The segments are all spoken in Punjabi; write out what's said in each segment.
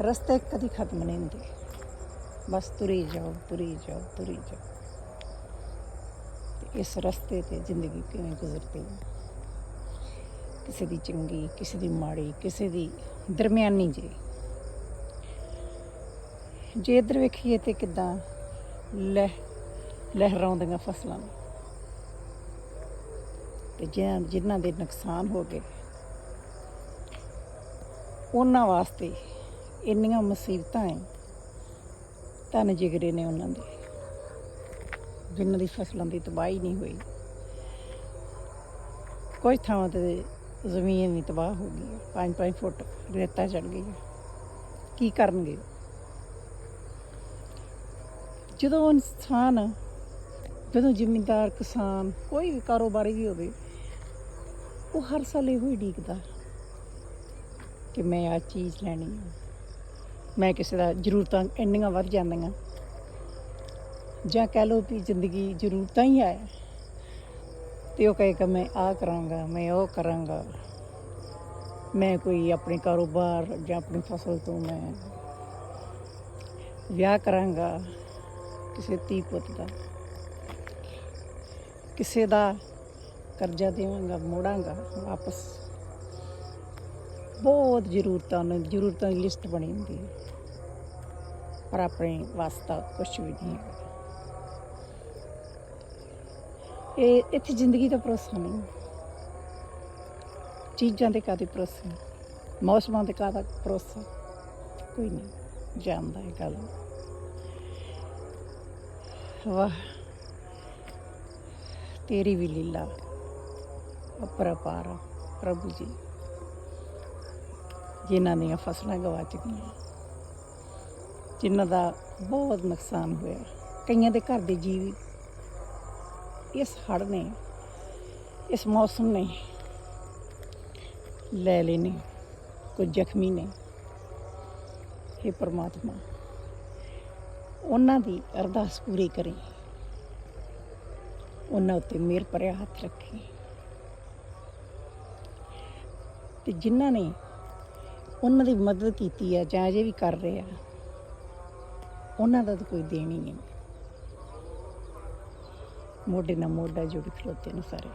ਰਸਤੇ ਕਦੀ ਖਤਮ ਨਹੀਂ ਹੁੰਦੇ। ਬਸ ਤੁਰੀ ਜਾਓ ਤੁਰੀ ਜਾਓ ਤੁਰੀ ਜਾਓ। ਤੇ ਇਸ ਰਸਤੇ ਤੇ ਜ਼ਿੰਦਗੀ ਕਿਵੇਂ ਗੁਜ਼ਰਦੀ ਹੈ? ਕਿਸੇ ਦੀ ਚੰਗੀ, ਕਿਸੇ ਦੀ ਮਾੜੀ, ਕਿਸੇ ਦੀ ਦਰਮਿਆਨੀ ਜੀ ਜੇ ਇੱਧਰ ਵੇਖੀਏ ਤੇ ਕਿਦਾਂ ਲਹਿ, ਲਹਿਰਾਉਂਦੀਆਂ ਫਸਲਾਂ ਨੂੰ। ਤੇ ਜਿਨ੍ਹਾਂ ਜਿਨ੍ਹਾਂ ਦੇ ਨੁਕਸਾਨ ਹੋ ਗਏ, ਉਹਨਾਂ ਵਾਸਤੇ ਇੰਨੀਆਂ ਮੁਸੀਬਤਾਂ ਹੈ। ਧੰਨ ਜਿਗਰੇ ਨੇ ਉਹਨਾਂ ਦੇ। ਜਿਨ੍ਹਾਂ ਦੀ ਫਸਲਾਂ ਦੀ ਤਬਾਹੀ ਨਹੀਂ ਹੋਈ। ਕੁਝ ਥਾਵਾਂ ਤੇ ਜ਼ਮੀਨ ਵੀ ਤਬਾਹ ਹੋ ਗਈ ਹੈ। 5-5 ਫੁੱਟ ਰੇਤਾ ਚੜ ਗਈ ਹੈ। ਕੀ ਕਰਨਗੇ? ਜਦੋਂ ਇਨਸਾਨ, ਜਦੋਂ ਜ਼ਿਮੀਂਦਾਰ, ਕਿਸਾਨ ਕੋਈ ਵੀ ਕਾਰੋਬਾਰੀ ਵੀ ਹੋਵੇ, ਉਹ ਹਰ ਸਾਲ ਇਹੋ ਹੀ ਡੀਕਦਾ ਕਿ ਮੈਂ ਆ ਚੀਜ਼ ਲੈਣੀ ਹੈ। ਮੈਂ ਕਿਸੇ ਦਾ ਜ਼ਰੂਰਤਾਂ ਇੰਨੀਆਂ ਵੱਧ ਜਾਂਦੀਆਂ। ਜਾਂ ਕਹਿ ਲਓ ਵੀ ਜ਼ਿੰਦਗੀ ਜ਼ਰੂਰਤਾਂ ਹੀ ਹੈ, ਤੇ ਉਹ ਕਹੇਗਾ ਮੈਂ ਆ ਕਰਾਂਗਾ, ਮੈਂ ਉਹ ਕਰਾਂਗਾ। ਮੈਂ ਕੋਈ ਆਪਣੇ ਕਾਰੋਬਾਰ ਜਾਂ ਆਪਣੀ ਫਸਲ ਤੋਂ ਮੈਂ ਵਿਆਹ ਕਰਾਂਗਾ ਕਿਸੇ ਧੀ ਪੁੱਤ ਦਾ। ਕਿਸੇ ਦਾ ਕਰਜ਼ਾ ਦੇਵਾਂਗਾ, ਮੋੜਾਂਗਾ ਵਾਪਸ। ਬਹੁਤ ਜ਼ਰੂਰਤਾਂ ਨੇ, ਜ਼ਰੂਰਤਾਂ ਦੀ ਲਿਸਟ ਬਣੀ ਹੁੰਦੀ ਹੈ। ਪਰ ਆਪਣੇ ਵਾਸਤਾ ਕੁਝ ਵੀ ਨਹੀਂ ਇਹ, ਇੱਥੇ ਜ਼ਿੰਦਗੀ ਦਾ ਭਰੋਸਾ ਨਹੀਂ। ਚੀਜ਼ਾਂ ਦੇ ਕਾਹਦੇ ਭਰੋਸਾ ਮੌਸਮਾਂ ਦੇ ਕਾਹਦਾ ਭਰੋਸਾ? ਕੋਈ ਨਹੀਂ, ਜਾਣਦਾ ਇਹ ਗੱਲ। ਵਾਹ। ਤੇਰੀ ਵੀ ਲੀਲਾ, ਅਪਰਪਾਰ, ਪ੍ਰਭੂ ਜੀ। ਜਿਨ੍ਹਾਂ ਦੀਆਂ ਫਸਲਾਂ ਗਵਾ ਚੁੱਕੀਆਂ। ਜਿਨ੍ਹਾਂ ਦਾ ਬਹੁਤ ਨੁਕਸਾਨ ਹੋਇਆ। ਕਈਆਂ ਦੇ ਘਰ ਦੇ ਜੀਵ ਇਸ ਹੜ੍ਹ ਨੇ, ਇਸ ਮੌਸਮ ਨੇ ਲੈ ਲਏ ਨੇ। ਕੁਝ ਜ਼ਖਮੀ ਨੇ। हे ਪ੍ਰਮਾਤਮਾ, ਉਹਨਾਂ ਦੀ ਅਰਦਾਸ ਪੂਰੀ ਕਰੇ। ਉਹਨਾਂ ਉੱਤੇ ਮਿਹਰ ਭਰਿਆ ਹੱਥ ਰੱਖੇ। ਤੇ ਜਿਨ੍ਹਾਂ ਨੇ ਉਹਨਾਂ ਦੀ ਮਦਦ ਕੀਤੀ ਹੈ ਜਾਂ ਅਜੇ ਵੀ ਕਰ ਰਹੇ ਆ। ਉਹਨਾਂ ਦਾ ਤਾਂ ਕੋਈ ਦੇਣ ਹੀ ਨਹੀਂ। ਮੋਢੇ ਨਾਲ ਮੋਢਾ ਜੋੜ ਖਲੋਤੇ ਨੇ ਸਾਰੇ।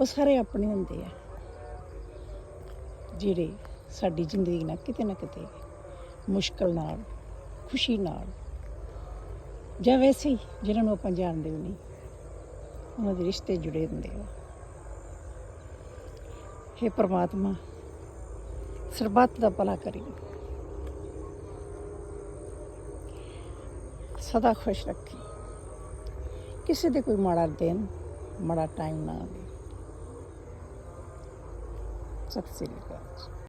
ਉਹ ਸਾਰੇ ਆਪਣੇ ਹੁੰਦੇ ਆ। ਜਿਹੜੇ ਸਾਡੀ ਜ਼ਿੰਦਗੀ ਨਾਲ ਕਿਤੇ ਨਾ ਕਿਤੇ ਮੁਸ਼ਕਲ ਨਾਲ, ਖੁਸ਼ੀ ਨਾਲ, ਜਾਂ ਵੈਸੇ ਹੀ ਜਿਹਨਾਂ ਨੂੰ ਆਪਾਂ ਜਾਣਦੇ ਵੀ ਨਹੀਂ, ਉਹਨਾਂ ਦੇ ਰਿਸ਼ਤੇ ਜੁੜੇ ਹੁੰਦੇ ਆ। हे ਪ੍ਰਮਾਤਮਾ ਸਰਬੱਤ ਦਾ ਭਲਾ ਕਰੀ। ਸਦਾ ਖੁਸ਼ ਰੱਖੀ। ਕਿਸੇ ਦੇ ਕੋਈ ਮਾੜਾ ਦਿਨ, ਮਾੜਾ ਟਾਈਮ ਨਾ ਆਵੇ। ਸਤਿ ਸ੍ਰੀ ਅਕਾਲ